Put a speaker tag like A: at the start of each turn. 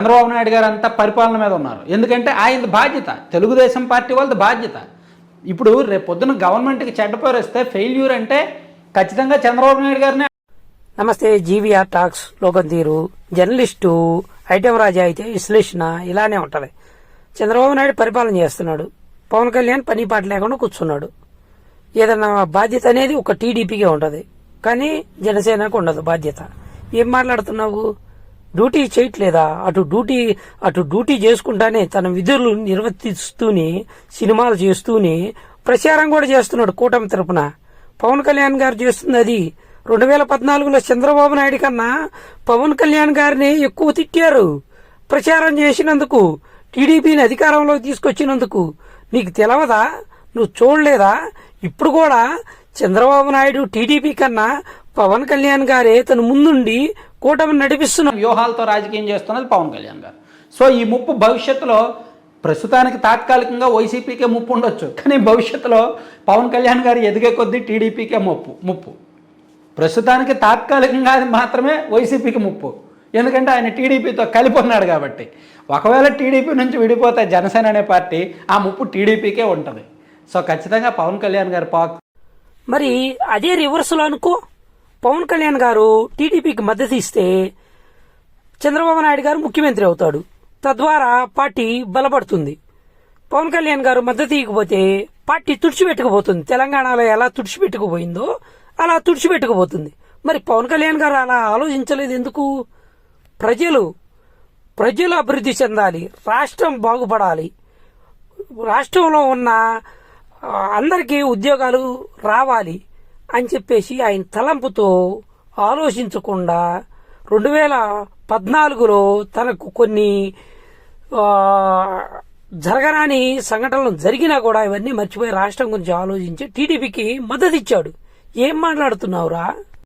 A: చంద్రబాబు నాయుడు గారు అంతా పరిపాలన మీద ఉన్నారు. ఎందుకంటే ఆయన బాధ్యత. తెలుగుదేశం పార్టీ వాళ్ళది బాధ్యత. ఇప్పుడు రేపు పొద్దున గవర్నమెంట్కి చెడ్డ పేరు వస్తే ఫెయిల్యూర్ అంటే ఖచ్చితంగా చంద్రబాబు నాయుడు గారిని
B: నమస్తే జీవీఆర్ టాక్స్ లోకం తీరు. జర్నలిస్టు ఐటెం రాజా అయితే విశ్లేషణ ఇలానే ఉంటది. చంద్రబాబు నాయుడు పరిపాలన చేస్తున్నాడు. పవన్ కళ్యాణ్ పని పాట లేకుండా కూర్చున్నాడు. ఏదన్నా బాధ్యత అనేది ఒక టీడీపీకే ఉంటది. కానీ జనసేనకు ఉండదు బాధ్యత. ఏం మాట్లాడుతున్నావు? డ్యూటీ చేయట్లేదా? అటు డ్యూటీ అటు డ్యూటీ చేసుకుంటానే తన విధులు నిర్వర్తిస్తూనే సినిమాలు చేస్తూనే ప్రచారం కూడా చేస్తున్నాడు కూటమి తరపున. పవన్ కళ్యాణ్ గారు చేస్తుంది అది. రెండు వేల పద్నాలుగులో చంద్రబాబు నాయుడు కన్నా పవన్ కళ్యాణ్ గారిని ఎక్కువ తిట్టారు. ప్రచారం చేసినందుకు టీడీపీని అధికారంలోకి తీసుకొచ్చినందుకు. నీకు తెలవదా? నువ్వు చూడలేదా? ఇప్పుడు కూడా చంద్రబాబు నాయుడు టీడీపీ కన్నా పవన్ కళ్యాణ్ గారే తన ముందుండి కూటమి నడిపిస్తున్నారు
A: వ్యూహాలతో రాజకీయం చేస్తున్నది పవన్ కళ్యాణ్ గారు. సో ఈ ముప్పు భవిష్యత్తులో ప్రస్తుతానికి తాత్కాలికంగా వైసీపీకే ముప్పు ఉండొచ్చు. కానీ భవిష్యత్తులో పవన్ కళ్యాణ్ గారు ఎదిగే కొద్దీ టీడీపీకే ముప్పు ముప్పు. ప్రస్తుతానికి తాత్కాలికంగా అది మాత్రమే వైసీపీకి ముప్పు. ఎందుకంటే ఆయన టీడీపీతో కలిపి ఉన్నాడు కాబట్టి. ఒకవేళ టీడీపీ నుంచి విడిపోతే జనసేన అనే పార్టీ ఆ ముప్పు టీడీపీకే ఉంటుంది. సో ఖచ్చితంగా పవన్ కళ్యాణ్ గారు పా
B: మరి అదే రివర్స్లో అనుకో పవన్ కళ్యాణ్ గారు టీడీపీకి మద్దతు ఇస్తే చంద్రబాబు నాయుడు గారు ముఖ్యమంత్రి అవుతాడు. తద్వారా పార్టీ బలపడుతుంది. పవన్ కళ్యాణ్ గారు మద్దతు ఇవ్వకపోతే పార్టీ తుడిచిపెట్టుకుపోతుంది. తెలంగాణలో ఎలా తుడిచిపెట్టుకుపోయిందో అలా తుడిచిపెట్టుకుపోతుంది. మరి పవన్ కళ్యాణ్ గారు అలా ఆలోచించలేదు ఎందుకు? ప్రజలు ప్రజలు అభివృద్ధి చెందాలి రాష్ట్రం బాగుపడాలి. రాష్ట్రంలో ఉన్న అందరికీ ఉద్యోగాలు రావాలి. అని చెప్పేసి ఆయన తలంపుతో ఆలోచించకుండా రెండు వేల పద్నాలుగులో తనకు కొన్ని జరగరాని సంఘటనలు జరిగినా కూడా ఇవన్నీ మర్చిపోయి రాష్ట్రం గురించి ఆలోచించి టీడీపీకి మద్దతు ఇచ్చాడు ఏం మాట్లాడుతున్నావురా?